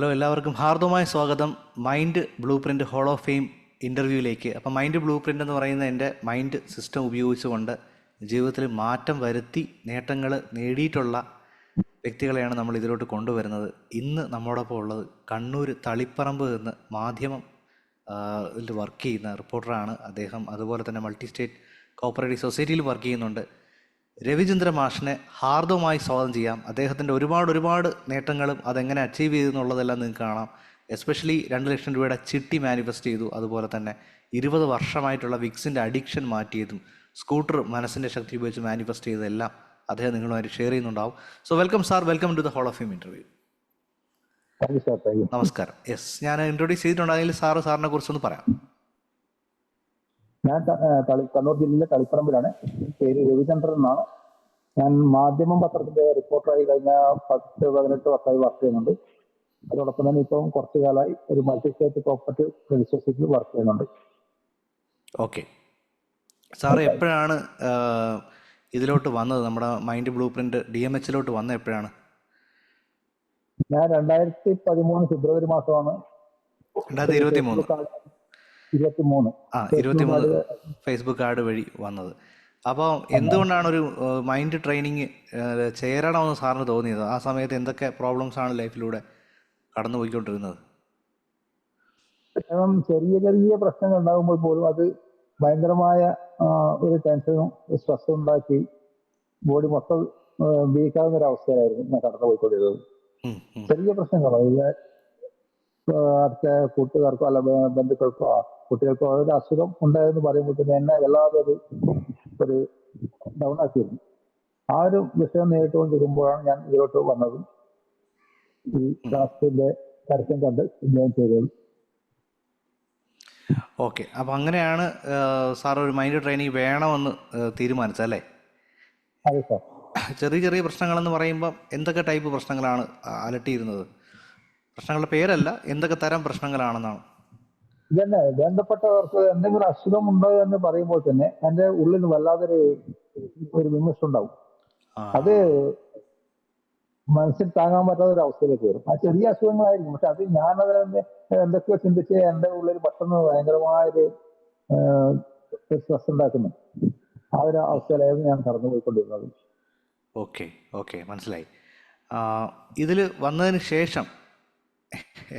Hello എല്ലാവർക്കും ഹാർദവമായ സ്വാഗതം. Mind blue print hall of fame ഇന്റർവ്യൂവിലേക്ക് അപ്പോൾ മൈൻഡ് ബ്ലൂ പ്രിന്റ് എന്ന് പറയുന്ന എന്റെ മൈൻഡ് സിസ്റ്റം ഉപയോഗിച്ചുകൊണ്ട് ജീവിതത്തിൽ മാറ്റം വരുത്തി നേട്ടങ്ങൾ നേടിയിട്ടുള്ള വ്യക്തികളെയാണ് നമ്മൾ ഇതിലോട്ട് കൊണ്ടുവരുന്നത്. ഇന്ന് നമ്മോടൊപ്പം ഉള്ളത് കണ്ണൂർ തളിപ്പറമ്പ് എന്ന് മാധ്യമം വർക്ക് ചെയ്യുന്ന റിപ്പോർട്ടറാണ് അദ്ദേഹം അതുപോലെ തന്നെ മൾട്ടി സ്റ്റേറ്റ് കോപ്പറേറ്റീവ് സൊസൈറ്റിയിൽ വർക്ക് ചെയ്യുന്നുണ്ട്. രവിചന്ദ്ര മാഷിനെ ഹാർദവമായി സ്വാഗതം ചെയ്യാം. അദ്ദേഹത്തിന്റെ ഒരുപാട് ഒരുപാട് നേട്ടങ്ങളും അതെങ്ങനെ അച്ചീവ് ചെയ്തു എന്നുള്ളതെല്ലാം നിങ്ങൾക്ക് കാണാം. എസ്പെഷ്യലി രണ്ട് ലക്ഷം രൂപയുടെ ചിട്ടി മാനിഫെസ്റ്റ് ചെയ്തു. അതുപോലെ തന്നെ ഇരുപത് വർഷമായിട്ടുള്ള വിക്സിന്റെ അഡിക്ഷൻ മാറ്റിയതും സ്കൂട്ടർ മനസ്സിന്റെ ശക്തി ഉപയോഗിച്ച് മാനിഫെസ്റ്റ് ചെയ്തതെല്ലാം അദ്ദേഹം നിങ്ങളുമായിട്ട് ഷെയർ ചെയ്യുന്നുണ്ടാവും. So welcome sir welcome to the hall of fame interview നമസ്കാരം. യെസ് ഞാൻ ഇൻട്രൊഡ്യൂസ് ചെയ്തിട്ടുണ്ടെങ്കിൽ സാറ് സാറിനെ കുറിച്ചൊന്ന് പറയാം. ഞാൻ കണ്ണൂർ ജില്ലയിലെ തളിപ്പറമ്പിലാണ്. പേര് രവിചന്ദ്രൻ എന്നാണ്. ഞാൻ മാധ്യമം പത്രത്തിന്റെ റിപ്പോർട്ടറായി കഴിഞ്ഞ പത്ത് പതിനെട്ട് വർഷമായി വർക്ക് ചെയ്യുന്നുണ്ട്. അതോടൊപ്പം തന്നെ ഇപ്പം കുറച്ചു കാലമായി ഒരു മൾട്ടി സ്റ്റേറ്റ് പ്രോപ്പർട്ടി രജിസ്ട്രേഷനിൽ വർക്ക് ചെയ്യുന്നുണ്ട്. ഓക്കെ സാറ് എപ്പോഴാണ് ഇതിലോട്ട് വന്നത്? നമ്മുടെ mind blue print D M എച്ചിലോട്ട് വന്നത് എപ്പോഴാണ്? ഞാൻ രണ്ടായിരത്തി പതിമൂന്ന് ഫെബ്രുവരി മാസമാണ്. രണ്ടായിരത്തി ഇരുപത്തി മൂന്ന് ഇരുപത്തി മൂന്ന് ആ ഇരുപത്തി മൂന്ന് ഫേസ്ബുക്ക് ആഡ് വഴി വന്നത്. അപ്പോൾ എന്തുകൊണ്ടാണ് ഒരു മൈൻഡ് ട്രെയിനിങ് ചേരണമെന്ന് സാറിന് തോന്നിയത്? ആ സമയത്ത് എന്തൊക്കെ പ്രോബ്ലംസ് ആണ് ലൈഫിലൂടെ കടന്നു പോയിക്കൊണ്ടിരുന്നത് കാരണം ചെറിയ ചെറിയ പ്രശ്നങ്ങൾ ഉണ്ടാകുമ്പോൾ പോലും അത് ഭയങ്കരമായ ഒരു ടെൻഷനും സ്ട്രെസ്സും ഉണ്ടാക്കി ബോഡി മൊത്തം വീക്കാവുന്ന ഒരു അവസ്ഥയിലായിരുന്നു ഞാൻ കടന്നു പോയിക്കൊണ്ടിരുന്നത്. ചെറിയ പ്രശ്നങ്ങൾ ഇത് അടുത്ത കൂട്ടുകാർക്കോ അല്ല ബന്ധുക്കൾക്കോ കുട്ടികൾക്കോ ഒരു അസുഖം ഉണ്ടായെന്ന് പറയുമ്പോൾ തന്നെ എന്നെ വല്ലാതെ ഒരു ഡൗൺ ആക്കിയിരുന്നു. ആ ഒരു വിഷയം നേരിട്ടുകൊണ്ടിരിക്കുമ്പോഴാണ് ഞാൻ ഇതിലോട്ട് വന്നതും. ഈ ക്ലാസ്സിന്റെ പരസ്യം കണ്ട് ജോയിൻ ചെയ്തത്. ഓക്കെ. അപ്പോൾ അങ്ങനെയാണ് സാർ ഒരു മൈൻഡ് ട്രെയിനിങ് വേണമെന്ന് തീരുമാനിച്ചല്ലേ തീരുമാനിച്ചത് അല്ലേ? അതെ സാർ. ചെറിയ ചെറിയ പ്രശ്നങ്ങളെന്ന് പറയുമ്പോൾ എന്തൊക്കെ ടൈപ്പ് പ്രശ്നങ്ങളാണ് അലട്ടിയിരുന്നത്? പ്രശ്നങ്ങളുടെ പേരല്ല എന്തൊക്കെ തരം പ്രശ്നങ്ങളാണെന്നാണ്. ഇതന്നെ വേണ്ടപ്പെട്ടവർക്ക് എന്തെങ്കിലും അസുഖം ഉണ്ടോ എന്ന് പറയുമ്പോൾ തന്നെ എന്റെ ഉള്ളിൽ വല്ലാതൊരു ഒരു വിമർശം ഉണ്ടാവും അത് മനസ്സിൽ താങ്ങാൻ പറ്റാത്ത ഒരു അവസ്ഥയിലേക്ക് വരും. ആ ചെറിയ അസുഖങ്ങളായിരിക്കും. പക്ഷെ അത് ഞാനത് എന്തൊക്കെയോ ചിന്തിച്ച് എന്റെ ഉള്ളിൽ പെട്ടെന്ന് ഭയങ്കരമായൊരു സ്ട്രെസ് ഉണ്ടാക്കുന്നു. ആ ഒരു അവസ്ഥയിലായിരുന്നു ഞാൻ കടന്നു പോയിക്കൊണ്ടിരുന്നത് ഓക്കെ ഓക്കെ മനസ്സിലായി. ഇതിൽ വന്നതിന് ശേഷം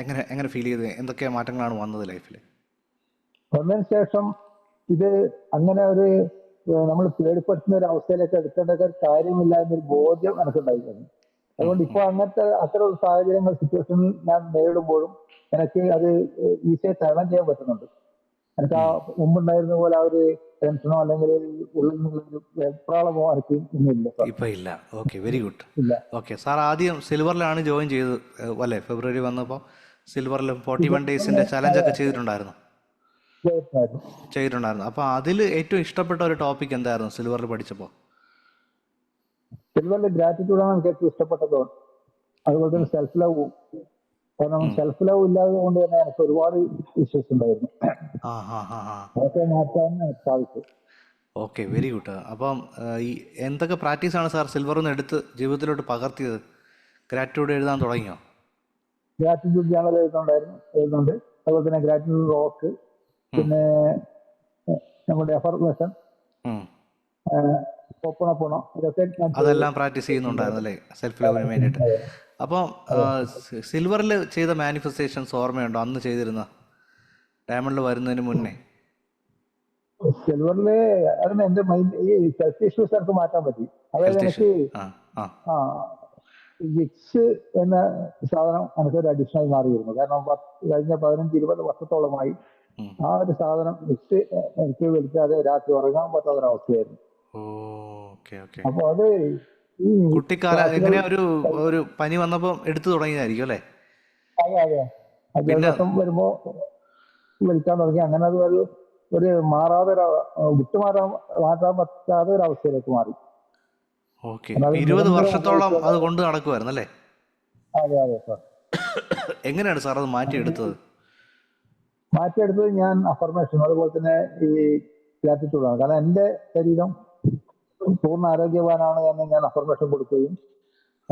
എങ്ങനെ എങ്ങനെ ഫീൽ ചെയ്ത്? എന്തൊക്കെ മാറ്റങ്ങളാണ് വന്നത് ലൈഫിൽ വന്നതിന് ശേഷം ഇത് അങ്ങനെ ഒരു നമ്മൾ പേടിപ്പെടുത്തുന്ന ഒരു അവസ്ഥയിലേക്ക് എടുക്കേണ്ട ഒരു കാര്യമില്ല എന്നൊരു ബോധ്യം എനിക്കുണ്ടായിരുന്നു. അതുകൊണ്ട് ഇപ്പൊ അങ്ങനത്തെ അത്ര സാഹചര്യങ്ങൾ സിറ്റുവേഷൻ ഞാൻ നേരിടുമ്പോഴും എനിക്ക് അത് ഈസിയായി തരണം ചെയ്യാൻ പറ്റുന്നുണ്ട്. എനിക്ക് ആ മുമ്പുണ്ടായിരുന്ന പോലെ ആ ഒരു ടെൻഷനോ അല്ലെങ്കിൽ ഉള്ളിൽ വെപ്രാളമോ എനിക്ക് ഇന്നില്ല. സാർ ഇല്ല. Okay very good. Okay sir ആദ്യം സിൽവറിലാണ് ജോയിൻ ചെയ്തത് അല്ലെ ഫെബ്രുവരി വന്നപ്പോൾ സിൽവറിലും ഫോർട്ടി വൺ ഡേയ്സിന്റെ ചലഞ്ച് ഒക്കെ ചെയ്തിട്ടുണ്ടായിരുന്നു. ചെയ്തിട്ടുണ്ടായിരുന്നു. അപ്പൊ അതിൽ ഏറ്റവും ഇഷ്ടപ്പെട്ട ഒരു ടോപ്പിക് എന്തായിരുന്നു സിൽവറിൽ പഠിച്ചപ്പോൾ സിൽവറിൽ ഗ്രാറ്റിറ്റ്യൂഡാണ് എനിക്ക് ഏറ്റവും ഇഷ്ടപ്പെട്ടത്. അതുപോലെ തന്നെ സെൽഫ് ലവ് കാരണം സെൽഫ് ലവ് ഇല്ലാതെ കൊണ്ട് തന്നെ എനിക്ക് ഒരുപാട് ഇഷ്യൂസ് ഉണ്ടായിരുന്നു. അതൊക്കെ മാറ്റാൻ സാധിച്ചു ഓക്കെ വെരി ഗുഡ് അപ്പം ഈ എന്തൊക്കെ പ്രാക്ടീസ് ആണ് സാർ സിൽവറിൽ നിന്ന് എടുത്ത് ജീവിതത്തിലോട്ട് പകർത്തിയത്? ഗ്രാറ്റിറ്റ്യൂഡ് എഴുതാൻ തുടങ്ങിയോ? ഗ്രാറ്റിറ്റ്യൂഡ് ജേണൽ എഴുതുന്നുണ്ടായിരുന്നു. എഴുതുന്നുണ്ട്. അതുപോലെ തന്നെ ഗ്രാറ്റിറ്റ്യൂഡ് റോക്ക് പിന്നെ നമ്മുടെ നമ്മുടെ ലെസൺ ഉം. ഒപ്പണപ്പണോ ഇതൊക്കെ അതെല്ലാം പ്രാക്ടീസ് ചെയ്യുന്നുണ്ടായിരുന്നു അല്ലേ? സെൽഫ് ലവിന് വേണ്ടിയിട്ട്. അപ്പം സിൽവറിൽ ചെയ്ത മാനിഫെസ്റ്റേഷൻസ് ഓർമ്മയുണ്ടോ? അന്ന് ചെയ്തിരുന്ന ഡയമണ്ടിൽ വരുന്നതിന് മുന്നേ. സിൽവറിൽ അതിന് എന്റെ മൈൻഡ് ഈ ഹെൽത്ത് ഇഷ്യൂസ് എനിക്ക് മാറ്റാൻ പറ്റി. അതായത് എനിക്ക് വിക്സ് എന്ന സാധനം എനിക്കൊരു അഡീഷണൽ മാറിയിരുന്നു. കാരണം കഴിഞ്ഞ പതിനഞ്ച് ഇരുപത് വർഷത്തോളമായി ആ ഒരു സാധനം വിക്സ് എനിക്ക് വിളിക്കാതെ രാത്രി ഉറങ്ങാൻ പറ്റാത്ത ഒരു അവസ്ഥയായിരുന്നു ഓക്കെ ഓക്കെ. അപ്പൊ അത് കുട്ടിക്കാല എങ്ങനെയാ ഒരു ഒരു പനി വന്നപ്പോ എടുത്തു തുടങ്ങിയതായിരിക്കും അല്ലേ? അതെ അതെ. ജലദോഷം വരുമ്പോ വലിക്കാൻ തുടങ്ങി. അങ്ങനെ അത് ഒരു ഒരു മാറാതെ ഒരു വിട്ടുമാറാൻ മാറ്റാൻ പറ്റാതെ ഒരു അവസ്ഥയിലേക്ക് മാറി. ഓക്കെ. ഇരുപത് വർഷത്തോളം അത് കൊണ്ട് നടക്കുമായിരുന്നു അല്ലേ? അതെ അതെ സാർ എങ്ങനെയാണ് സാർ അത് മാറ്റിയെടുത്തത്? മാറ്റിയെടുത്തത് ഞാൻ അഫർമേഷൻ. അതുപോലെ തന്നെ ഈ ഗ്രാറ്റിറ്റ്യൂഡാണ്. കാരണം എന്റെ ശരീരം പൂർണ ആരോഗ്യവാനാണ് എന്ന് ഞാൻ അഫർമേഷൻ കൊടുക്കുകയും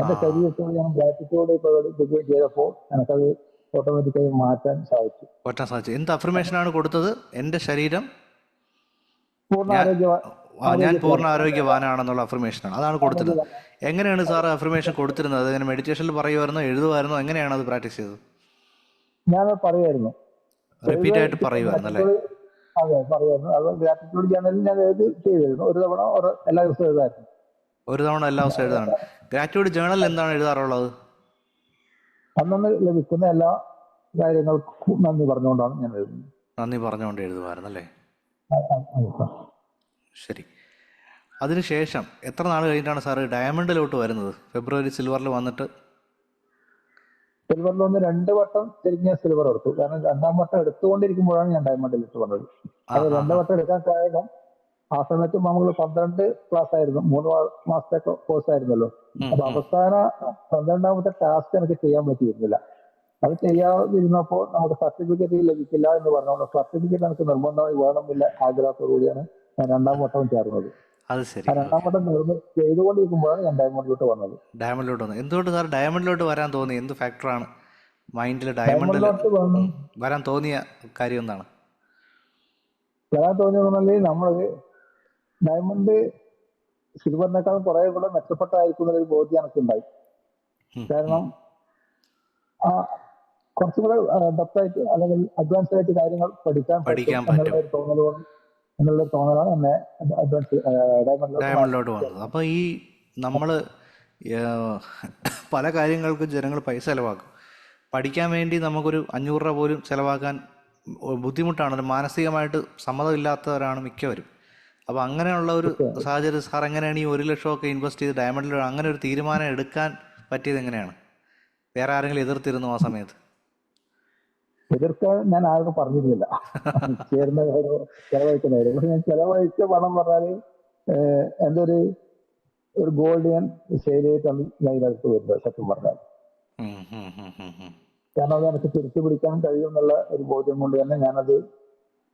എന്റെ ശരീരത്തോട് ഞാൻ ഗ്രാറ്റിറ്റ്യൂഡ് പ്രകടിപ്പിക്കുകയും ചെയ്തപ്പോൾ എനിക്കത് ഓട്ടോമാറ്റിക്കായി മാറ്റാൻ സാധിച്ചു. മാറ്റാൻ സാധിച്ചു. എന്ത് അഫർമേഷൻ ആണ് കൊടുത്തത്? എന്റെ ശരീരം? പൂർണ ആരോഗ്യ ഞാൻ പൂർണ ആരോഗ്യവാനാണെന്നുള്ള അഫർമേഷനാണ് അതാണ് കൊടുത്തത്. എങ്ങനെയാണ് സാർ അഫർമേഷൻ കൊടുത്തിരുന്നത്? അങ്ങനെ മെഡിറ്റേഷനിൽ പറയുമായിരുന്നോ? എഴുതുമായിരുന്നോ? എങ്ങനെയാണ് അത് പ്രാക്ടീസ് ചെയ്തത്? ഞാൻ പറയുമായിരുന്നു. റിപ്പീറ്റ് ആയിട്ട് പറയുമായിരുന്നു അല്ലേ? അതെ പറയുമായിരുന്നു അത് ഗ്രാറ്റിറ്റ്യൂഡ് ജേണലിൽ ഞാൻ എഴുതി ചെയ്തിരുന്നു. ഒരു തവണ എല്ലാ ദിവസവും എഴുതായിരുന്നു. ഒരു തവണ എല്ലാ ദിവസവും എഴുതാണ് ഗ്രാറ്റ്യൂഡ് ജേണൽ എന്താണ് എഴുതാറുള്ളത്? അന്നന്ന് ലഭിക്കുന്ന എല്ലാ കാര്യങ്ങൾക്കും നന്ദി പറഞ്ഞുകൊണ്ടാണ് ഞാൻ എഴുതുന്നത്. നന്ദി പറഞ്ഞുകൊണ്ട് എഴുതുമായിരുന്നു അല്ലേ ആ, ആ, ആ, ആ. ശരി. അതിനുശേഷം എത്ര നാൾ കഴിഞ്ഞിട്ടാണ് സാർ ഡയമണ്ടിലോട്ട് വരുന്നത്? ഫെബ്രുവരി സിൽവറിൽ വന്നിട്ട് സിൽവറിൽ ഒന്ന് രണ്ട് വട്ടം തിരിഞ്ഞ് സിൽവർ എടുത്തു. കാരണം രണ്ടാം വട്ടം എടുത്തുകൊണ്ടിരിക്കുമ്പോഴാണ് ഞാൻ ഡയമണ്ട് ലിസ്റ്റ് വന്നത് അത് രണ്ട് വട്ടം എടുക്കാൻ കാരണം ആ സമയത്ത് നമ്മൾ പന്ത്രണ്ട് ക്ലാസ് ആയിരുന്നു. മൂന്ന് മാസത്തെ കോഴ്സ് ആയിരുന്നല്ലോ. അപ്പൊ. അവസാന പന്ത്രണ്ടാമത്തെ ടാസ്ക് എനിക്ക് ചെയ്യാൻ പറ്റിയിരുന്നില്ല. അത് ചെയ്യാതിരുന്നപ്പോൾ നമുക്ക് സർട്ടിഫിക്കറ്റ് ലഭിക്കില്ല എന്ന് പറഞ്ഞുകൊണ്ട് സർട്ടിഫിക്കറ്റ് എനിക്ക് നിർബന്ധമായി വേണമെന്നില്ല ആഗ്രഹത്തോടുകൂടിയാണ് ഞാൻ രണ്ടാം വട്ടം ചേർന്നത്. അത് ശരി ചെയ്തുകൊണ്ടിരിക്കുമ്പോഴാണ് ഞാൻ ഡയമണ്ടിലോട്ട് വന്നത്. ഡയമണ്ടിലോട്ട് എന്തുകൊണ്ട് സാർ ഡയമണ്ടിലോട്ട് വരാൻ തോന്നി? എന്ത് ഫാക്ടറാണ് മൈൻഡിൽ ഡയമണ്ടിൽ വരാൻ തോന്നിയ കാര്യം എന്താണ്? വരാൻ തോന്നിയെന്നുണ്ടെങ്കിൽ നമ്മൾ ഡയമണ്ട് സിൽവറിനേക്കാളും കുറെ കൂടെ മെച്ചപ്പെട്ടായിരിക്കും ഒരു ബോധ്യം എനിക്കുണ്ടായി. ഉണ്ടായി കാരണം ആ കുറച്ചും കൂടെ ഡെപ്തായിട്ട് അല്ലെങ്കിൽ അഡ്വാൻസ് ആയിട്ട് കാര്യങ്ങൾ പഠിക്കാൻ പഠിക്കാൻ തോന്നൽ കൊണ്ട് എന്നുള്ള തോന്നലാണ് എന്നെ ഡയമണ്ടിലോട്ട് വന്നത്. അപ്പോൾ ഈ നമ്മൾ പല കാര്യങ്ങൾക്കും ജനങ്ങൾ പൈസ ചിലവാക്കും. പഠിക്കാൻ വേണ്ടി നമുക്കൊരു അഞ്ഞൂറ് രൂപ പോലും ചിലവാക്കാൻ ബുദ്ധിമുട്ടാണ്. ഒരു മാനസികമായിട്ട് സമ്മതമില്ലാത്തവരാണ് മിക്കവരും. അപ്പോൾ അങ്ങനെയുള്ള ഒരു സാഹചര്യം സാർ എങ്ങനെയാണ് ഈ ഒരു ലക്ഷമൊക്കെ ഇൻവെസ്റ്റ് ചെയ്ത് ഡയമണ്ടിൽ അങ്ങനെ ഒരു തീരുമാനം എടുക്കാൻ പറ്റിയത് എങ്ങനെയാണ്? വേറെ ആരെങ്കിലും എതിർത്തിരുന്നു ആ സമയത്ത്? എതിർക്കാൻ ഞാൻ ആർക്കും പറഞ്ഞിരുന്നില്ല. ചേരുന്ന ഓരോ ചെലവഴിക്കുന്നവരും പക്ഷെ ഞാൻ ചെലവഴിച്ച പണം പറഞ്ഞാൽ എന്റെ ഒരു ഒരു ഗോൾഡ് ഞാൻ സെയിൽ ചെയ്തിട്ടാണ് ഇതിനകത്ത് വരുന്നത് സത്യം പറഞ്ഞാൽ. കാരണം അത് എനിക്ക് തിരിച്ചു പിടിക്കാൻ കഴിയും എന്നുള്ള ഒരു ബോധ്യം കൊണ്ട് തന്നെ ഞാനത്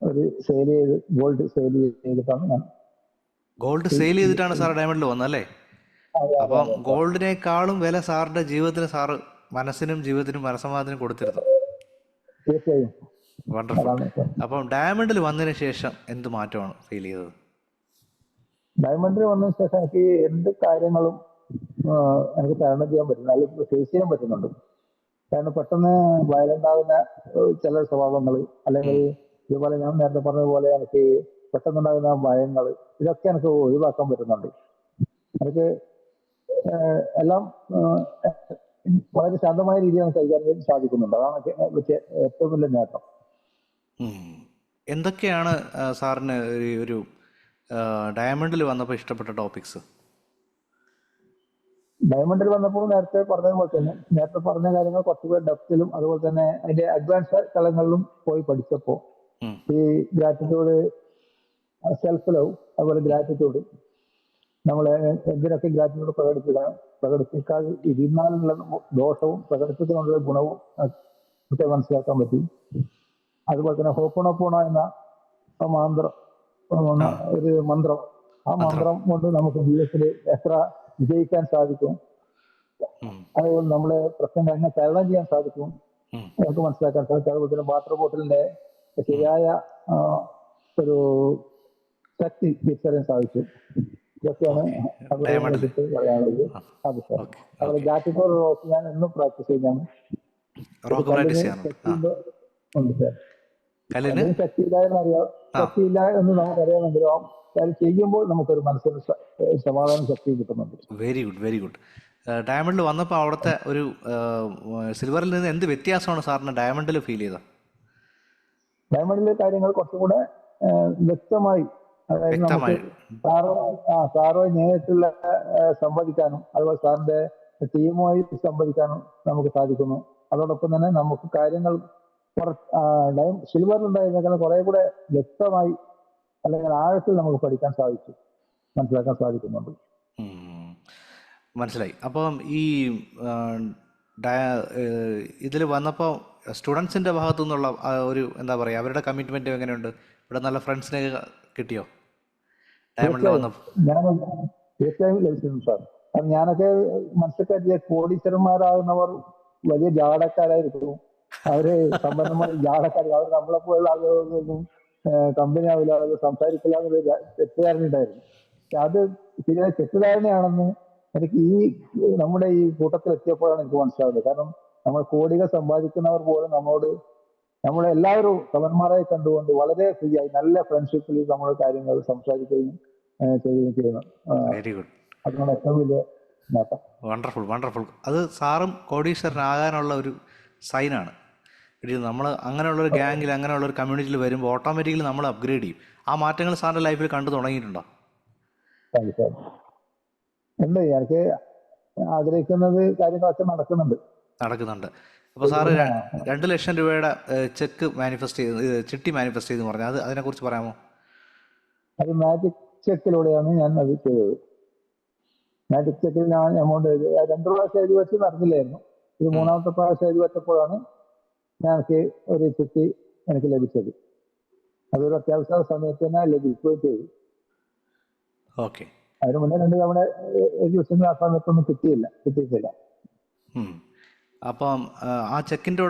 ഒരു സെയിൽ ചെയ്ത് ഗോൾഡ് സെയിൽ ചെയ്തിട്ടാണ് ഞാൻ ഗോൾഡ് സെയിൽ ചെയ്തിട്ടാണ് സാർ ഡയമണ്ടിൽ വന്നല്ലേ അപ്പം ഗോൾഡിനേക്കാളും വില സാറിന്റെ ജീവിതത്തിന് സാറ് മനസ്സിനും ജീവിതത്തിനും മനസ്സമാധാനം കൊടുത്തിരുന്നു. തീർച്ചയായും. വണ്ടർഫുൾ അപ്പം ഡയമണ്ടിൽ വന്നതിന് ശേഷം എന്ത് മാറ്റമാണ് ഫീൽ ചെയ്തത്? ഡയമണ്ടിൽ വന്നതിന് ശേഷം എനിക്ക് എന്ത് കാര്യങ്ങളും എനിക്ക് തരണം ചെയ്യാൻ പറ്റുന്നു. അല്ലെങ്കിൽ ഫേസ് ചെയ്യാൻ പറ്റുന്നുണ്ട്. കാരണം പെട്ടെന്ന് വയലന്റ് ആകുന്ന ചില സ്വഭാവങ്ങൾ അല്ലെങ്കിൽ ഇതുപോലെ ഞാൻ നേരത്തെ പറഞ്ഞതുപോലെ എനിക്ക് പെട്ടെന്നുണ്ടാകുന്ന ഭയങ്ങൾ ഇതൊക്കെ എനിക്ക് ഒഴിവാക്കാൻ പറ്റുന്നുണ്ട്. എനിക്ക് എല്ലാം വളരെ ശാന്തമായ നമുക്ക് കൈകാര്യം ചെയ്യാൻ സാധിക്കുന്നുണ്ട്. അതാണ് ഏറ്റവും വലിയ നേട്ടം. എന്തൊക്കെയാണ് സാറിന് ഒരു ഒരു ഡയമണ്ടിൽ വന്നപ്പോൾ ഇഷ്ടപ്പെട്ട ടോപ്പിക്സ്? ഡയമണ്ടിൽ വന്നപ്പോൾ നേരത്തെ പറഞ്ഞതുപോലെ തന്നെ നേരത്തെ പറഞ്ഞ കാര്യങ്ങൾ കുറച്ചുകൂടെ ഡെപ്തിലും അതുപോലെ തന്നെ അതിന്റെ അഡ്വാൻസ് തലങ്ങളിലും പോയി പഠിച്ചപ്പോൾ ഈ ഗ്രാറ്റിറ്റ്യൂഡ് സെൽഫ് ലവ് അതുപോലെ ഗ്രാറ്റിറ്റ്യൂഡ് നമ്മൾ എന്തിനൊക്കെ ഗ്രാറ്റിറ്റ്യൂഡ് പ്രകടിപ്പിക്കണം? പ്രകടിപ്പിക്കാതെ ഇരുന്നാലുള്ള ദോഷവും പ്രകടിപ്പിക്കുന്നതിനുള്ള ഗുണവും ഒക്കെ മനസ്സിലാക്കാൻ പറ്റി. അതുപോലെ തന്നെ ഹോപ്പണപ്പോണ എന്ന മന്ത്രം ഒരു മന്ത്രം. ആ മന്ത്രം കൊണ്ട് നമുക്ക് ജീവിതത്തിൽ എത്ര വിജയിക്കാൻ സാധിക്കും. അതുപോലെ നമ്മളെ പ്രശ്നങ്ങൾ എങ്ങനെ തരണം ചെയ്യാൻ സാധിക്കും? നമുക്ക് മനസ്സിലാക്കാൻ സാധിക്കും. അതുപോലെ തന്നെ വാട്ടർ ബോട്ടിലിന്റെ ശരിയായ ഒരു ശക്തി തിരിച്ചറിയാൻ സാധിച്ചു ഇതൊക്കെയാണ് പറയാനുള്ളത്. അത് സാർ. അതുപോലെ ഗാറ്റിക്കോട് റോക്ക് ഞാൻ എന്നും പ്രാക്ടീസ് ചെയ്യുന്നതാണ്. റോക്ക് പ്രാക്ടീസ് ചെയ്യാനുണ്ട്? ശക്തിയുണ്ട് ഉണ്ട്. സാർ. കല്ലിന്? ശക്തിയില്ല എന്നറിയാം ശക്തിയില്ല എന്ന് നമുക്കറിയാമെങ്കിലും അത് ചെയ്യുമ്പോൾ നമുക്കൊരു മനസ്സിന് സമാധാന സമാധാനം ശക്തി കിട്ടുന്നുണ്ട്. വെരി ഗുഡ് വെരി ഗുഡ് ഡയമണ്ടിൽ വന്നപ്പോൾ അവിടുത്തെ ഒരു സിൽവറിൽ നിന്ന് എന്ത് വ്യത്യാസമാണ് സാറിന് ഡയമണ്ടിൽ ഫീൽ ചെയ്തത്? ഡയമണ്ടിലെ കാര്യങ്ങൾ കുറച്ചും കൂടെ വ്യക്തമായി അതായത് നമുക്ക് സാറോ ആ സാറോ നേരിട്ടുള്ള സംവദിക്കാനും അതുപോലെ സാറിന്റെ ടീമുമായി സംവദിക്കാനും നമുക്ക് സാധിക്കുന്നു. അതോടൊപ്പം തന്നെ നമുക്ക് കാര്യങ്ങൾ സിൽവറിലുണ്ടായിരുന്നേക്കാൾ കുറെ കൂടെ വ്യക്തമായി അല്ലെങ്കിൽ ആഴത്തിൽ നമുക്ക് പഠിക്കാൻ സാധിച്ചു. മനസ്സിലാക്കാൻ സാധിക്കുന്നുണ്ട്. മനസ്സിലായി. അപ്പം ഈ ഇതിൽ വന്നപ്പോൾ സ്റ്റുഡൻസിന്റെ ഭാഗത്തു നിന്നുള്ള ഒരു എന്താ പറയുക അവരുടെ കമ്മിറ്റ്മെന്റ് എങ്ങനെയുണ്ട്? ഇവിടെ നല്ല ഫ്രണ്ട്സിനെ കിട്ടിയോ? ഞാൻ തീർച്ചയായും. ലഭിച്ചിരുന്നു സാർ. കാരണം ഞാനൊക്കെ മനസ്സിൽ കരുതിയ കോടീശ്വരന്മാരാകുന്നവർ വലിയ ജാടക്കാരായിരിക്കും. അവർ സമ്പന്നമായ ജാടക്കാർ അവർ നമ്മളെ പോലുള്ള ആളുകളൊന്നും കമ്പനി ആവില്ല. അവർ സംസാരിക്കില്ല എന്നൊരു തെറ്റിദ്ധാരണയുണ്ടായിരുന്നു. അത് ശരിയായ തെറ്റിദ്ധാരണയാണെന്ന് എനിക്ക് ഈ നമ്മുടെ ഈ കൂട്ടത്തിൽ എത്തിയപ്പോഴാണ് എനിക്ക് മനസ്സിലാവുന്നത്. കാരണം നമ്മൾ കോടികൾ സമ്പാദിക്കുന്നവർ പോലും നമ്മളോട് നമ്മളെ എല്ലാവരും സമന്മാരായി കണ്ടുകൊണ്ട് വളരെ ഫ്രീ ആയി നല്ല ഫ്രണ്ട്ഷിപ്പിൽ നമ്മൾ കാര്യങ്ങൾ സംസാരിക്കുകയും ചെയ്യുകയും ചെയ്യുന്നു. വെരി ഗുഡ് അതാണ് ഏറ്റവും വലിയ നേട്ടം. വണ്ടർഫുൾ വണ്ടർഫുൾ അത് സാറും കോടീശ്വരനാകാനുള്ള ഒരു സൈനാണ്. നമ്മൾ അങ്ങനെയുള്ളൊരു ഗ്യാങ്ങിൽ അങ്ങനെയുള്ള ഒരു കമ്മ്യൂണിറ്റിയിൽ വരുമ്പോൾ ഓട്ടോമാറ്റിക്കലി നമ്മൾ അപ്ഗ്രേഡ് ചെയ്യും. ആ മാറ്റങ്ങൾ സാറിന്റെ ലൈഫിൽ കണ്ടു തുടങ്ങിയിട്ടുണ്ടോ? ഉണ്ട്. എനിക്ക് ആഗ്രഹിക്കുന്നത് കാര്യങ്ങളൊക്കെ നടക്കുന്നുണ്ട്. നടക്കുന്നുണ്ട്. അപ്പോൾ സാറ് രണ്ട് ലക്ഷം രൂപയുടെ ചെക്ക് മാനിഫെസ്റ്റ് ചെയ്ത് ചിട്ടി മാനിഫെസ്റ്റ് ചെയ്ത് പറഞ്ഞു അത് അതിനെക്കുറിച്ച് പറയാമോ? അത് മാജിക് ചെക്കിലൂടെയാണ് ഞാൻ അത് ചെയ്തത്. മാജിക് ചെക്കിൽ ഞാൻ എമൗണ്ട് എഴുതി രണ്ടു പ്രാവശ്യം എഴുതി വെച്ച് നടന്നില്ലായിരുന്നു. ഇത് മൂന്നാമത്തെ പ്രാവശ്യം എഴുതി വെച്ചപ്പോഴാണ് ഞാൻ ഒരു ചിട്ടി എനിക്ക് ലഭിച്ചത്. അതൊരു അത്യാവശ്യ സമയത്ത് തന്നെ ലഭിക്കുകയും ചെയ്തു. ഓക്കെ. അതിന് മുന്നേ രണ്ട് തവണ എഴുതി വെച്ചെങ്കിൽ ആ സമയത്തൊന്നും കിട്ടിയില്ല കിട്ടിയിട്ടില്ല. അപ്പം ആ, ചെക്കിന്റെ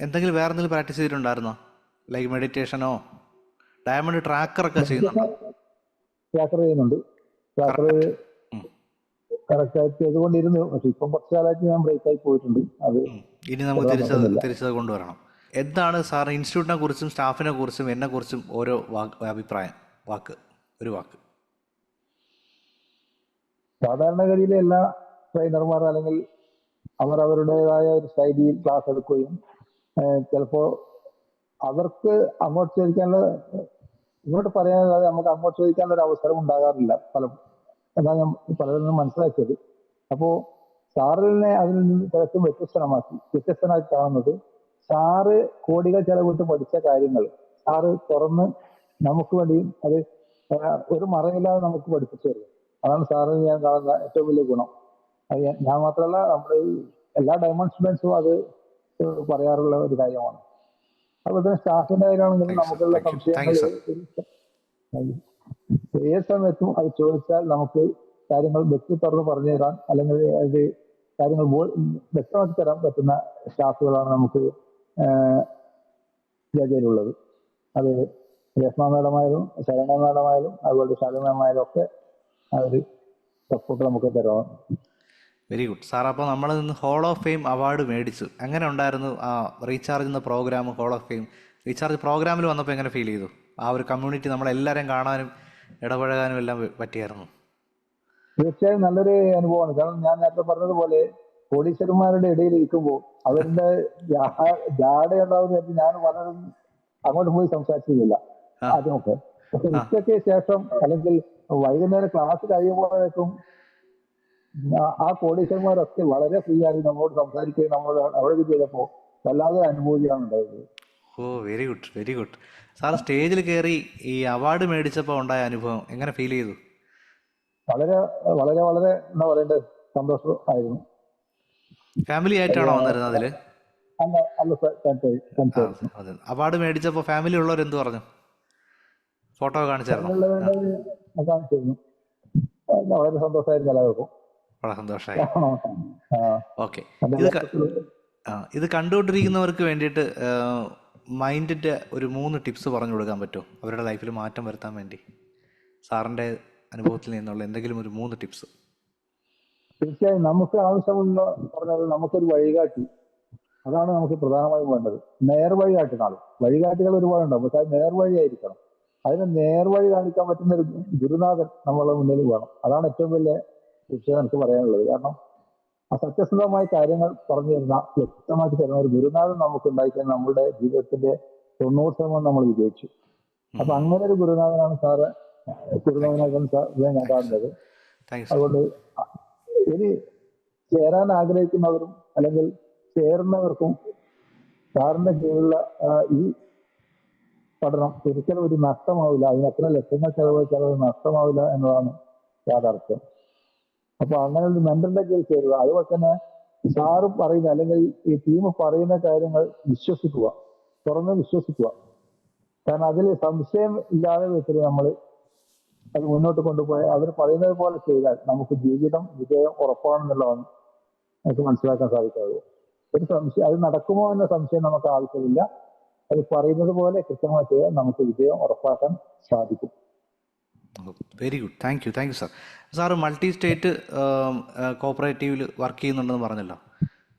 എന്തെങ്കിലും വേറെ എന്തെങ്കിലും പ്രാക്ടീസ് ചെയ്തിട്ടുണ്ടായിരുന്നോ? ലൈക്ക് മെഡിറ്റേഷനോ ഡയമണ്ട് ട്രാക്കറൊക്കെ ചെയ്യുന്നുണ്ടോ. ട്രാക്കർ ചെയ്യുന്നുണ്ട് ട്രാക്കർ. കറക്റ്റായിട്ട് ചെയ്തുകൊണ്ടിരുന്നു. പക്ഷെ ഇപ്പം കുറച്ച് കാലമായിട്ട് ഞാൻ ബ്രേക്ക് ആയി പോയിട്ടുണ്ട്. അത് ഇനി നമുക്ക് തിരിച്ചത് തിരിച്ചത് കൊണ്ടുവരണം. എന്താണ് സാർ ഇൻസ്റ്റിറ്റ്യൂട്ടിനെ കുറിച്ചും സ്റ്റാഫിനെ കുറിച്ചും എന്നെ കുറിച്ചും ഓരോ അഭിപ്രായം? വാക്ക്. ഒരു വാക്ക്. സാധാരണഗതിയിൽ എല്ലാ ട്രെയിനർമാർ അല്ലെങ്കിൽ അവർ അവരുടേതായ ഒരു ശൈലിയിൽ ക്ലാസ് എടുക്കുകയും ചിലപ്പോൾ ചിലപ്പോ അവർക്ക് അങ്ങോട്ട് ചോദിക്കാനുള്ള ഇങ്ങോട്ട് പറയാനല്ലാതെ നമുക്ക് അങ്ങോട്ട് ചോദിക്കാനുള്ള ഒരു അവസരം ഉണ്ടാകാറില്ല. പല എന്നാ ഞാൻ പലരിൽ നിന്നും മനസ്സിലാക്കിയത്. അപ്പോൾ സാറിനെ അതിൽ നിന്ന് തികച്ചും വ്യത്യസ്തമാക്കി വ്യത്യസ്തനായി കാണുന്നത് സാറ് കോടികൾ ചെലവിട്ട് പഠിച്ച കാര്യങ്ങൾ. സാറ് തുറന്ന് നമുക്ക് വേണ്ടിയും അത് ഒരു മറയില്ലാതെ നമുക്ക് പഠിപ്പിച്ചു തരും അതാണ് സാറിന് ഞാൻ കാണുന്ന ഏറ്റവും വലിയ ഗുണം. അത് ഞാൻ- മാത്രല്ല മാത്രമല്ല നമ്മുടെ ഈ എല്ലാ ഡയമണ്ട് സ്റ്റുഡൻസും അത് പറയാറുള്ള ഒരു കാര്യമാണ്. അതുപോലെ തന്നെ സ്റ്റാഫിന്റെ കാര്യമാണെങ്കിലും. നമുക്കുള്ള സംശയങ്ങൾ ഏത് സമയത്തും അത് ചോദിച്ചാൽ നമുക്ക് കാര്യങ്ങൾ വ്യക്തി തുറന്ന് പറഞ്ഞു തരാൻ അല്ലെങ്കിൽ അത് കാര്യങ്ങൾ വ്യക്തമാക്കി തരാൻ പറ്റുന്ന സ്റ്റാഫുകളാണ് നമുക്ക് ജജയിലുള്ളത് അത് രശ്മ മാഡമായാലും ശരണ മാഡമായാലും അതുപോലെ ശാല മാമായാലും ഒക്കെ ആ ഒരു സപ്പോർട്ട് നമുക്ക് തരാം വെരി ഗുഡ് സാർ അപ്പോൾ നമ്മൾ നിന്ന് ഹോൾ ഓഫ് ഫെയിം അവാർഡ് മേടിച്ചു. എങ്ങനെ ഉണ്ടായിരുന്നു ആ റീചാർജ് എന്ന program hall of fame recharge പ്രോഗ്രാമിൽ വന്നപ്പോൾ എങ്ങനെ ഫീൽ ചെയ്തു? ആ ഒരു കമ്മ്യൂണിറ്റി നമ്മളെല്ലാവരെയും കാണാനും ഇടപഴകാനും എല്ലാം പറ്റിയായിരുന്നു. തീർച്ചയായും നല്ലൊരു അനുഭവമാണ്. കാരണം ഞാൻ നേരത്തെ പറഞ്ഞതുപോലെ കോടീശ്വരന്മാരുടെ ഇടയിൽ ഇരിക്കുമ്പോൾ അവരുടെ ജാടയുണ്ടാവുന്ന ഞാൻ വളരെ അങ്ങോട്ട് പോയി സംസാരിച്ചിരുന്നില്ല. ആദ്യമൊക്കെ. ഉച്ചയ്ക്ക് ശേഷം അല്ലെങ്കിൽ വൈകുന്നേരം ക്ലാസ് കഴിയുമ്പോഴേക്കും ആ- കോടീശ്വരന്മാരൊക്കെ വളരെ ഫ്രീ ആയി നമ്മളോട് സംസാരിക്കുകയും നമ്മൾ അവിടെ ചെയ്തപ്പോൾ വല്ലാതെ അനുഭൂതിയാണ് ഉണ്ടായത്. ഓ very good very good sir സ്റ്റേജിൽ കയറി ഈ അവാർഡ് മേടിച്ചപ്പോൾ ഉണ്ടായ അനുഭവം എങ്ങനെ ഫീൽ ചെയ്തു? വളരെ വളരെ വളരെ എന്താ പറയണ്ടത് സന്തോഷം ആയിരുന്നു. ഫാമിലി ആയിട്ടാണോ വന്നിരുന്നത് അതിൽ അല്ല അല്ല സർ തീർച്ചയായും അതെ. അവാർഡ് മേടിച്ചപ്പോ ഫാമിലി ഉള്ളവർ എന്ത് പറഞ്ഞു? ഫോട്ടോ കാണിച്ചായിരുന്നു? വളരെ സന്തോഷമായിരുന്നു എല്ലാവർക്കും. വളരെ സന്തോഷമായി ഓക്കെ. ഇത് ഇത് കണ്ടുകൊണ്ടിരിക്കുന്നവർക്ക് വേണ്ടിയിട്ട് മൈൻഡിന്റെ ഒരു മൂന്ന് ടിപ്സ് പറഞ്ഞു കൊടുക്കാൻ പറ്റുമോ? അവരുടെ ലൈഫിൽ മാറ്റം വരുത്താൻ വേണ്ടി. സാറിന്റെ അനുഭവത്തിൽ നിന്നുള്ള എന്തെങ്കിലും ഒരു മൂന്ന് ടിപ്സ്. തീർച്ചയായും നമുക്ക് ആവശ്യമുള്ള പറഞ്ഞാൽ നമുക്കൊരു വഴികാട്ടി. അതാണ് നമുക്ക് പ്രധാനമായും വേണ്ടത്. നേർവഴി കാട്ടുന്ന വഴികാട്ടികൾ ഒരുപാടുണ്ടാവും പക്ഷെ അത് നേർവഴിയായിരിക്കണം. അതിന് നേർവഴി കാണിക്കാൻ പറ്റുന്ന ഒരു ഗുരുനാഥൻ നമ്മളെ മുന്നിൽ വേണം. അതാണ് ഏറ്റവും വലിയ വിഷയം എനിക്ക് പറയാനുള്ളത്. കാരണം ആ സത്യസന്ധമായ കാര്യങ്ങൾ പറഞ്ഞു തരുന്ന വ്യക്തമായിട്ട് തരുന്ന ഒരു ഗുരുനാഥൻ നമുക്ക് ഉണ്ടായിക്കാൻ നമ്മുടെ ജീവിതത്തിന്റെ തൊണ്ണൂറ് ശതമാനം നമ്മൾ വിജയിച്ചു. അപ്പൊ അങ്ങനെ ഒരു ഗുരുനാഥനാണ് സാറ്. ഗുരുനാഥനാകാൻ സാർ ഞാൻ കാണുന്നത് അതുകൊണ്ട് ഇനി ചേരാൻ ആഗ്രഹിക്കുന്നവരും അല്ലെങ്കിൽ ചേർന്നവർക്കും സാറിന്റെ കീഴിലുള്ള ഈ പഠനം ഒരിക്കലും ഒരു നഷ്ടമാവില്ല. അതിന് എത്ര ലക്ഷങ്ങൾ ചെലവഴിച്ചാൽ അത് നഷ്ടമാവില്ല എന്നതാണ് യാഥാർത്ഥ്യം. അപ്പൊ അങ്ങനെ ഒരു മെന്ററിന്റെ കീഴിൽ ചേരുക അതുപോലെ തന്നെ സാറ് പറയുന്ന അല്ലെങ്കിൽ ഈ ടീം പറയുന്ന കാര്യങ്ങൾ വിശ്വസിക്കുക. തുറന്ന് വിശ്വസിക്കുക. കാരണം അതിൽ സംശയം ഇല്ലാതെ വിധത്തിൽ നമ്മൾ അത് മുന്നോട്ട് കൊണ്ടുപോയാൽ അവർ പറയുന്നത് പോലെ ചെയ്താൽ നമുക്ക് ജീവിതം വിജയം ഉറപ്പാണെന്നുള്ളതാണ് നമുക്ക് മനസ്സിലാക്കാൻ സാധിക്കാവുള്ളൂ. ഒരു സംശയം അത് നടക്കുമോ എന്ന സംശയം നമുക്ക് ആവശ്യമില്ല. അത് പറയുന്നത് പോലെ കൃത്യമായി ചെയ്താൽ നമുക്ക് വിജയം ഉറപ്പാക്കാൻ സാധിക്കും. Very good thank you thank you sir sir multi state കോപ്പറേറ്റീവിൽ work ചെയ്യുന്നുണ്ടെന്ന് പറഞ്ഞല്ലോ.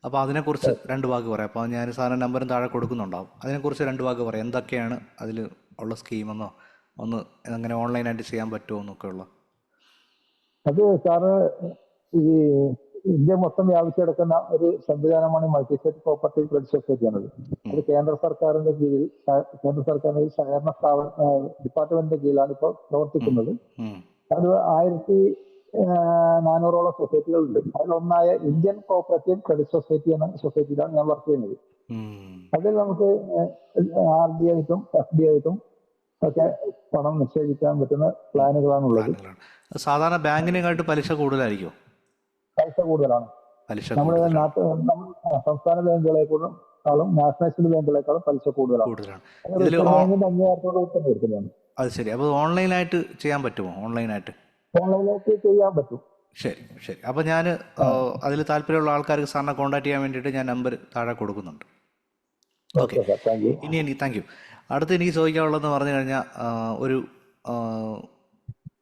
അപ്പോൾ അതിനെക്കുറിച്ച് രണ്ട് വാക്ക് പറയാം. അപ്പോൾ ഞാൻ സാറിന്റെ നമ്പറും താഴെ കൊടുക്കുന്നുണ്ടാവും. അതിനെക്കുറിച്ച് രണ്ട് വാക്ക് പറയാം. എന്തൊക്കെയാണ് അതിൽ ഉള്ള സ്കീമെന്നോ ഒന്ന് എങ്ങനെ ഓൺലൈനായിട്ട് ചെയ്യാൻ പറ്റുമോ എന്നൊക്കെ ഉള്ള അത് സാറ് ഈ ഇന്ത്യ മൊത്തം വ്യാപിച്ചു കിടക്കുന്ന ഒരു സംവിധാനമാണ് multi state property credit society എന്നത് അത് കേന്ദ്ര സർക്കാരിന്റെ കീഴിൽ കേന്ദ്ര സർക്കാരിന്റെ സഹകരണ സ്ഥാപന ഡിപ്പാർട്ട്മെന്റിന്റെ കീഴിലാണ് ഇപ്പോൾ പ്രവർത്തിക്കുന്നത്. അത് ആയിരത്തി നാനൂറോളം സൊസൈറ്റികളുണ്ട് അതിലൊന്നായ ഇന്ത്യൻ കോപ്പറേറ്റീവ് ക്രെഡിറ്റ് സൊസൈറ്റി എന്ന സൊസൈറ്റിയിലാണ് ഞാൻ വർക്ക് ചെയ്യുന്നത്. അതിൽ നമുക്ക് ആർ ഡി ആയിട്ടും എഫ് ഡി ആയിട്ടും ഒക്കെ പണം നിക്ഷേപിക്കാൻ പറ്റുന്ന പ്ലാനുകളാണുള്ളത് പ്ലാനുകളാണ്. ഉള്ളത് സാധാരണ ബാങ്കിനെക്കാട്ട് പലിശ കൂടുതലായിരിക്കും പൈസ കൂടുതലാണ്. പലിശ നമ്മുടെ കൂടുതലാണ്. നമ്മൾ സംസ്ഥാന ബാങ്കുകളെക്കാളും നാഷണലൈസ്ഡ് ബാങ്കുകളെക്കാളും പലിശ കൂടുതലാണ്. അംഗീകാരത്തോടെ അത് ശരി. അപ്പോൾ ഓൺലൈനായിട്ട് ചെയ്യാൻ പറ്റുമോ? ഓൺലൈനായിട്ട്? ഓൺലൈനായിട്ട് ചെയ്യാൻ പറ്റും. ശരി ശരി. അപ്പോൾ ഞാൻ അതിൽ താല്പര്യമുള്ള ആൾക്കാർക്ക് സാറിനെ കോൺടാക്ട് ചെയ്യാൻ വേണ്ടിയിട്ട് ഞാൻ നമ്പർ താഴെ കൊടുക്കുന്നുണ്ട്. ഓക്കെ ഇനി എനിക്ക് താങ്ക് യു. അടുത്ത് എനിക്ക് ചോദിക്കാനുള്ളതെന്ന് പറഞ്ഞു കഴിഞ്ഞാൽ ഒരു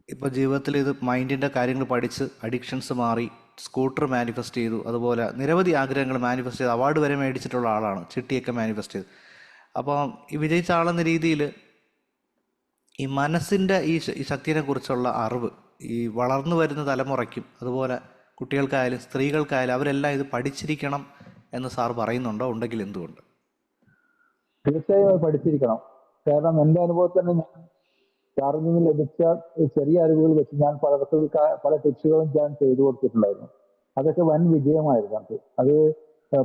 ഇപ്പോൾ ജീവിതത്തിൽ ഇത് മൈൻഡിന്റെ കാര്യങ്ങൾ പഠിച്ച് അഡിക്ഷൻസ് മാറി സ്കൂട്ടർ മാനിഫെസ്റ്റ് ചെയ്തു. അതുപോലെ നിരവധി ആഗ്രഹങ്ങൾ മാനിഫെസ്റ്റ് ചെയ്ത്. അവാർഡ് വരെ മേടിച്ചിട്ടുള്ള ആളാണ്. ചിട്ടിയൊക്കെ മാനിഫെസ്റ്റ് ചെയ്തു. അപ്പോൾ ഈ വിജയിച്ച ആളെന്ന രീതിയിൽ ഈ മനസ്സിന്റെ ഈ ശക്തിയെക്കുറിച്ചുള്ള അറിവ് ഈ വളർന്നു വരുന്ന തലമുറയ്ക്കും അതുപോലെ കുട്ടികൾക്കായാലും സ്ത്രീകൾക്കായാലും അവരെല്ലാം ഇത് പഠിച്ചിരിക്കണം എന്ന് സാർ പറയുന്നുണ്ടോ? ഉണ്ടെങ്കിൽ എന്തുകൊണ്ട്? തീർച്ചയായും പഠിച്ചിരിക്കണം. കാരണം എന്റെ അനുഭവത്തിൽ തന്നെ ഞാൻ സാറിൽ നിന്ന് ലഭിച്ച ചെറിയ അറിവുകൾ വെച്ച് ഞാൻ പലർക്കും പല ടിപ്സുകളും ഞാൻ ചെയ്തു കൊടുത്തിട്ടുണ്ടായിരുന്നു. അതൊക്കെ വൻ വിജയമായിരുന്നു അത്. അത്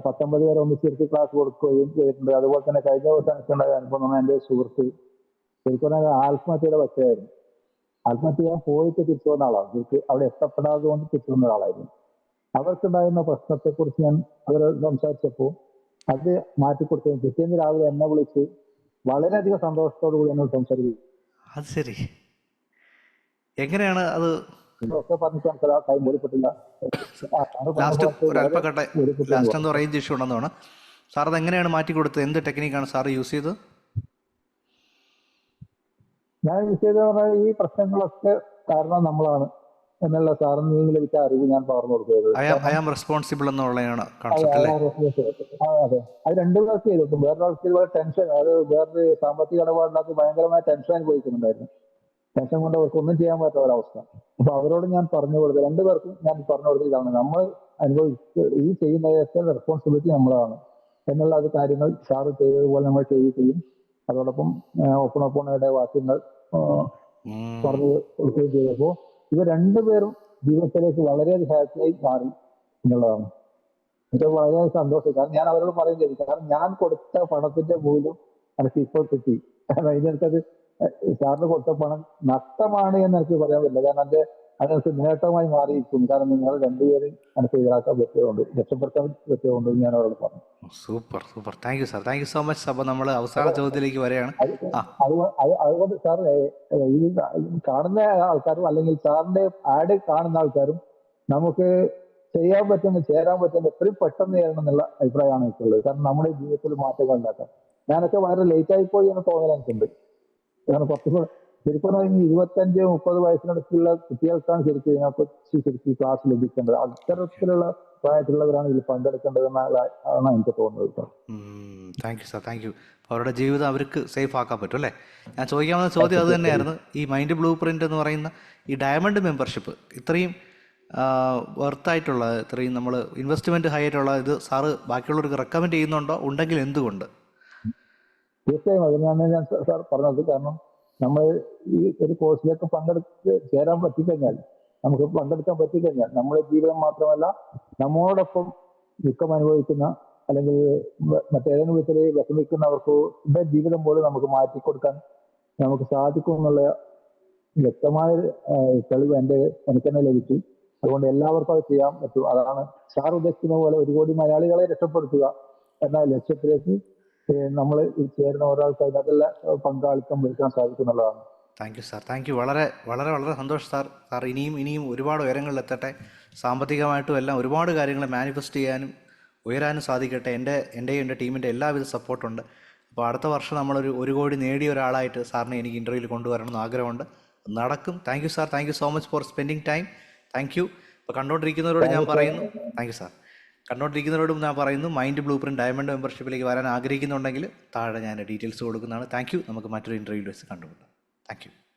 പത്തൊമ്പത് പേരെ ഒന്നിച്ചിരുത്തി ക്ലാസ് കൊടുക്കുകയും ചെയ്തിട്ടുണ്ട്. അതുപോലെ തന്നെ കഴിഞ്ഞ ദിവസം എനിക്കുണ്ടായ അനുഭവം എന്റെ സുഹൃത്ത് ശരിക്കും പറഞ്ഞാൽ ആത്മഹത്യയുടെ പറ്റയായിരുന്നു ആത്മഹത്യ ചെയ്യാൻ പോയിട്ട് തിരിച്ചു വന്ന ആളാണ്. എനിക്ക് അവിടെ എത്തപ്പെടാതെ കൊണ്ട് തിരിച്ചു വന്ന ഒരാളായിരുന്നു. അവർക്കുണ്ടായിരുന്ന പ്രശ്നത്തെക്കുറിച്ച് ഞാൻ അവരോട് സംസാരിച്ചപ്പോൾ അത് മാറ്റി മാറ്റിക്കൊടുത്തു പിറ്റേന്ന് രാവിലെ എന്നെ വിളിച്ച് വളരെയധികം സന്തോഷത്തോടു കൂടി എന്നോട് സംസാരിക്കും അത് ശരി. എങ്ങനെയാണ് അത്? ലാസ്റ്റ് ഒരു അല്പക്കട്ടെ ലാസ്റ്റ് എന്ന് റേഞ്ച് ഇഷ്യൂ ഉണ്ടെന്നാണ്. സാർ അത് എങ്ങനെയാണ് മാറ്റി കൊടുത്തത് എന്ത് ടെക്നിക്കാണ് സാർ യൂസ് ചെയ്തത്? ഞാൻ വിഷയം പറഞ്ഞാൽ ഈ പ്രശ്നങ്ങളൊക്കെ കാരണം നമ്മളാണ്. എന്നുള്ള സാറിന് നിന്ന് ലഭിച്ച അറിവ് ഞാൻ പകർന്നു കൊടുക്കുന്നത് റെസ്പോൺസിബിൾ എന്നുള്ളതാണ് അതെ അത് രണ്ടു പേർക്ക് ചെയ്തിട്ടും. വേറൊരാൾക്ക് ഇതുപോലെ ടെൻഷൻ അത് വേറൊരു സാമ്പത്തിക ഇടപാടിനകത്ത് ഭയങ്കരമായ ടെൻഷൻ അനുഭവിക്കുന്നുണ്ടായിരുന്നു ടെൻഷൻ കൊണ്ട് അവർക്ക് ഒന്നും ചെയ്യാൻ പറ്റാത്ത ഒരവസ്ഥ അപ്പൊ അവരോട് ഞാൻ പറഞ്ഞു കൊടുത്തത് രണ്ടുപേർക്കും ഞാൻ പറഞ്ഞു കൊടുത്തത് ഇതാണ്. നമ്മൾ അനുഭവിച്ച് ഈ ചെയ്യുന്ന റെസ്പോൺസിബിലിറ്റി നമ്മളാണ്. എന്നുള്ള അത് കാര്യങ്ങൾ സാറ് ചെയ്തതുപോലെ നമ്മൾ ചെയ്യുകയും അതോടൊപ്പം ഓപ്പൺ ഓപ്പണയുടെ വാക്യങ്ങൾ പറഞ്ഞു കൊടുക്കുകയും ചെയ്തപ്പോൾ ഇവർ രണ്ടുപേരും ജീവിതത്തിലേക്ക് വളരെ ഹാപ്പിയായി മാറി എന്നുള്ളതാണ്. എനിക്ക് വളരെ സന്തോഷം. കാരണം ഞാൻ അവരോട് പറയും ചെയ്തു. കാരണം ഞാൻ കൊടുത്ത പണത്തിന്റെ മൂല്യം എനിക്ക് ഇപ്പോൾ കിട്ടി. കാരണം അതിനടുത്തത് സാറിന് കൊടുത്ത പണം നഷ്ടമാണ് എന്ന് എനിക്ക് പറയാൻ പറ്റില്ല. കാരണം അത് അതിനകത്ത് നേട്ടമായി മാറിയിരിക്കും കാരണം നിങ്ങൾ രണ്ടുപേരും മനസ്സിലാക്കാൻ പറ്റിയതുകൊണ്ട് രക്ഷപ്പെടുത്താൻ പറ്റിയതുകൊണ്ട് ഞാൻ അവരോട് പറഞ്ഞു. Super super. Thank you sir thank you so much അപ്പൊ നമ്മൾ അവസാന ചോദ്യത്തിലേക്ക് വരെയാണ്. അതുകൊണ്ട് സാർ ഈ കാണുന്ന ആൾക്കാരും അല്ലെങ്കിൽ സാറിന്റെ ആഡ് കാണുന്ന ആൾക്കാരും നമുക്ക് ചെയ്യാൻ പറ്റുന്ന ചേരാൻ പറ്റുന്ന എത്രയും പെട്ടെന്ന് ചെയ്യണം എന്നുള്ള അഭിപ്രായമാണ് എനിക്കുള്ളത്. കാരണം നമ്മുടെ ജീവിതത്തിൽ മാറ്റങ്ങൾ ഉണ്ടാക്കാം. ഞാനൊക്കെ വളരെ ലേറ്റ് ആയിപ്പോയി പോയി എന്ന് തോന്നൽ എനിക്കുണ്ട്. കാരണം കുറച്ചും കൂടെ ശരിക്കും പറഞ്ഞാൽ ഇരുപത്തഞ്ച് മുപ്പത് വയസ്സിനടുത്തുള്ള കുട്ടികൾക്കാണ് ശരിക്കും ഇതിനെക്കുറിച്ച് ശരിക്കും ക്ലാസ് ലഭിക്കേണ്ടത്. അത്തരത്തിലുള്ള പ്രായത്തിലുള്ളവരാണ് ഇതിൽ പങ്കെടുക്കേണ്ടതെന്നാണ് എനിക്ക് തോന്നുന്നത് thank you sir thank you അവരുടെ ജീവിതം അവർക്ക് സേഫ് ആക്കാൻ പറ്റും അല്ലേ? ഞാൻ ചോദിക്കാവുന്ന ചോദ്യം അത് തന്നെയായിരുന്നു. ഈ മൈൻഡ് ബ്ലൂ പ്രിന്റ് എന്ന് പറയുന്ന ഈ ഡയമണ്ട് മെമ്പർഷിപ്പ് ഇത്രയും വെർത്തായിട്ടുള്ള ഇത്രയും നമ്മൾ ഇൻവെസ്റ്റ്മെന്റ് ഹൈ ആയിട്ടുള്ള ഇത് സാറ് ബാക്കിയുള്ളവർക്ക് റെക്കമെൻഡ് ചെയ്യുന്നുണ്ടോ? ഉണ്ടെങ്കിൽ എന്തുകൊണ്ട്? തീർച്ചയായും അതിനാണ് ഞാൻ സാർ പറഞ്ഞത് കാരണം നമ്മൾ ഈ ഒരു കോഴ്സിലേക്ക് പങ്കെടുത്ത് ചേരാൻ പറ്റിക്കഴിഞ്ഞാൽ നമുക്ക് പങ്കെടുക്കാൻ പറ്റിക്കഴിഞ്ഞാൽ നമ്മുടെ ജീവിതം മാത്രമല്ല നമ്മോടൊപ്പം ദുഃഖം അനുഭവിക്കുന്ന അല്ലെങ്കിൽ മറ്റേതെങ്കിലും വിധത്തിൽ വിഷമിക്കുന്നവർക്ക് ജീവിതം പോലും നമുക്ക് മാറ്റിക്കൊടുക്കാൻ നമുക്ക് സാധിക്കും എന്നുള്ള വ്യക്തമായ തെളിവ് എന്റെ എനിക്ക് തന്നെ ലഭിച്ചു. അതുകൊണ്ട് എല്ലാവർക്കും അത് ചെയ്യാൻ പറ്റും. അതാണ് സാർ ഉദ്ദേശിക്കുന്ന പോലെ ഒരു കോടി മലയാളികളെ രക്ഷപ്പെടുത്തുക എന്ന ലക്ഷ്യത്തിലേക്ക് നമ്മൾ ചേരുന്ന ഒരാൾക്ക് അതിനകത്തുള്ള പങ്കാളിത്തം വഹിക്കാൻ സാധിക്കുന്നുള്ളതാണ് thank you sir thank you വളരെ വളരെ വളരെ സന്തോഷം സാർ സാർ ഇനിയും ഇനിയും ഒരുപാട് ഉയരങ്ങളിൽ എത്തട്ടെ. സാമ്പത്തികമായിട്ടും എല്ലാം ഒരുപാട് കാര്യങ്ങൾ മാനിഫെസ്റ്റ് ചെയ്യാനും ഉയരാനും സാധിക്കട്ടെ. എന്റെ എന്റെയും എന്റെ ടീമിന്റെ എല്ലാവിധ സപ്പോർട്ടുണ്ട് അപ്പോൾ അടുത്ത വർഷം നമ്മളൊരു ഒരു കോടി നേടിയ ഒരാളായിട്ട് സാറിനെ എനിക്ക് ഇന്റർവ്യൂവിൽ കൊണ്ടുവരണം എന്ന് ആഗ്രഹമുണ്ട്. നടക്കും. Thank you sir thank you so much for spending time thank you ഇപ്പോൾ കണ്ടുകൊണ്ടിരിക്കുന്നവരോട് ഞാൻ പറയുന്നു. താങ്ക് യു സാർ കണ്ടുകൊണ്ടിരിക്കുന്നവരോടും ഞാൻ പറയുന്നു മൈൻഡ് ബ്ലൂ പ്രിന്റ് ഡയമണ്ട് മെമ്പർഷിപ്പിലേക്ക് വരാൻ ആഗ്രഹിക്കുന്നുണ്ടെങ്കിൽ താഴെ ഞാൻ ഡീറ്റെയിൽസ് കൊടുക്കുന്നതാണ്. താങ്ക് നമുക്ക് മറ്റൊരു ഇന്റർവ്യൂസ് കണ്ടുമുട്ടാം. താങ്ക്